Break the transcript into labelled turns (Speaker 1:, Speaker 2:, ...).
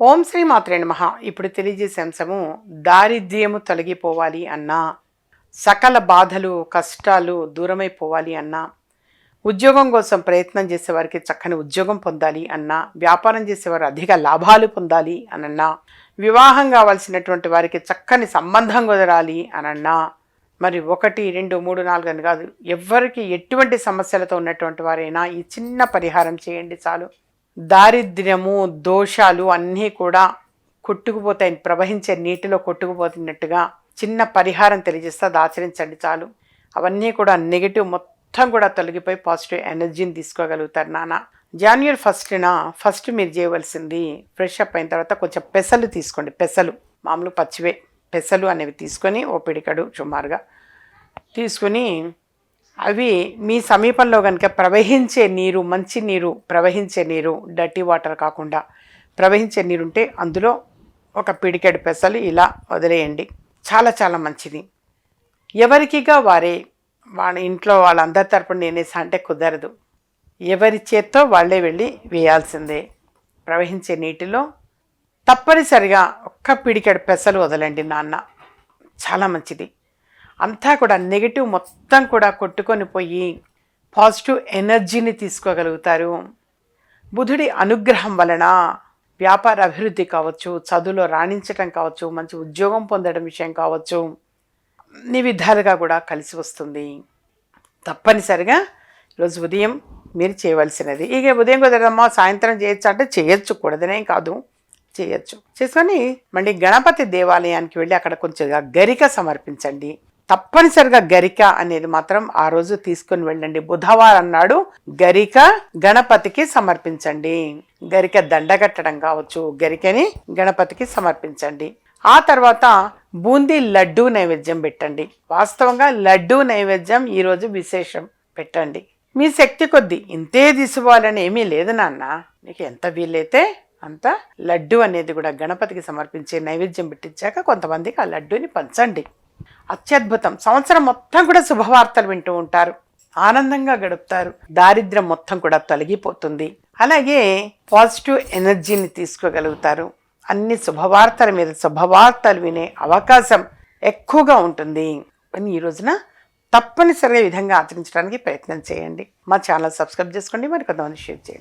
Speaker 1: ఓం శ్రీ మాత్రే నమ. ఇప్పుడు తెలియజేసే అంశము దారిద్ర్యము తొలగిపోవాలి అన్నా సకల బాధలు కష్టాలు దూరమైపోవాలి అన్నా ఉద్యోగం కోసం ప్రయత్నం చేసేవారికి చక్కని ఉద్యోగం పొందాలి అన్నా వ్యాపారం చేసేవారు అధిక లాభాలు పొందాలి అనన్నా వివాహం కావాల్సినటువంటి వారికి చక్కని సంబంధం కుదరాలి అనన్నా మరి ఒకటి రెండు మూడు నాలుగు అని కాదు ఎవరికి ఎటువంటి సమస్యలతో ఉన్నటువంటి వారైనా ఈ చిన్న పరిహారం చేయండి చాలు. దారిద్ర్యము దోషాలు అన్నీ కూడా కొట్టుకుపోతాయి ప్రవహించే నీటిలో కొట్టుకుపోతున్నట్టుగా చిన్న పరిహారం తెలియజేస్తే అది ఆచరించండి చాలు. అవన్నీ కూడా నెగిటివ్ మొత్తం కూడా తొలగిపోయి పాజిటివ్ ఎనర్జీని తీసుకోగలుగుతారు నాన్న. జాన్యువరి ఫస్ట్న ఫస్ట్ మీరు చేయవలసింది ఫ్రెష్ అప్ అయిన తర్వాత కొంచెం పెసలు తీసుకోండి పెసలు. మామూలు పచ్చివే పెసలు అనేవి తీసుకొని ఓ పిడికడు సుమారుగా తీసుకుని అవి మీ సమీపంలో కనుక ప్రవహించే నీరు మంచి నీరు ప్రవహించే నీరు డర్టీ వాటర్ కాకుండా ప్రవహించే నీరు ఉంటే అందులో ఒక పిడికెడు పెసలు ఇలా వదిలేయండి. చాలా చాలా మంచిది. ఎవరికిగా వారే వాళ్ళ ఇంట్లో వాళ్ళందరి తరపున నేనేసి అంటే కుదరదు. ఎవరి చేత్తో వాళ్ళే వెళ్ళి వేయాల్సిందే. ప్రవహించే నీటిలో తప్పనిసరిగా ఒక్క పిడికెడు పెసలు వదలండి నాన్న. చాలా మంచిది. అంతా కూడా నెగిటివ్ మొత్తం కూడా కొట్టుకొని పోయి పాజిటివ్ ఎనర్జీని తీసుకోగలుగుతారు. బుధుడి అనుగ్రహం వలన వ్యాపార అభివృద్ధి కావచ్చు చదువులో రాణించటం కావచ్చు మంచి ఉద్యోగం పొందడం విషయం కావచ్చు అన్ని విధాలుగా కూడా కలిసి వస్తుంది. తప్పనిసరిగా ఈరోజు ఉదయం మీరు చేయవలసినది. ఇక ఉదయం కుదరదమ్మా సాయంత్రం చేయొచ్చు అంటే చేయొచ్చు కూడదనే కాదు. చేయొచ్చు. చేసుకొని మళ్ళీ గణపతి దేవాలయానికి వెళ్ళి అక్కడ కొంచెం గరిక సమర్పించండి. తప్పనిసరిగా గరిక అనేది మాత్రం ఆ రోజు తీసుకొని వెళ్ళండి. బుధవారం నాడు గరిక గణపతికి సమర్పించండి. గరిక దండ కట్టడం కావచ్చు గరికని గణపతికి సమర్పించండి. ఆ తర్వాత బూందీ లడ్డూ నైవేద్యం పెట్టండి. వాస్తవంగా లడ్డూ నైవేద్యం ఈరోజు విశేషం పెట్టండి. మీ శక్తి కొద్దీ ఇంతే తీసుకోవాలని ఏమీ లేదు నాన్న. మీకు ఎంత వీలైతే అంత లడ్డు అనేది కూడా గణపతికి సమర్పించే నైవేద్యం పెట్టించాక కొంతమందికి ఆ లడ్డూని పంచండి. అత్యద్భుతం. సంవత్సరం మొత్తం కూడా శుభవార్తలు వింటూ ఉంటారు. ఆనందంగా గడుపుతారు. దారిద్ర్యం మొత్తం కూడా తొలగిపోతుంది. అలాగే పాజిటివ్ ఎనర్జీని తీసుకోగలుగుతారు. అన్ని శుభవార్తల మీద శుభవార్తలు వినే అవకాశం ఎక్కువగా ఉంటుంది. అని ఈ రోజున తప్పనిసరిగా విధంగా ఆచరించడానికి ప్రయత్నం చేయండి. మా ఛానల్ సబ్స్క్రైబ్ చేసుకోండి. మరి కొంతమంది షేర్ చేయండి.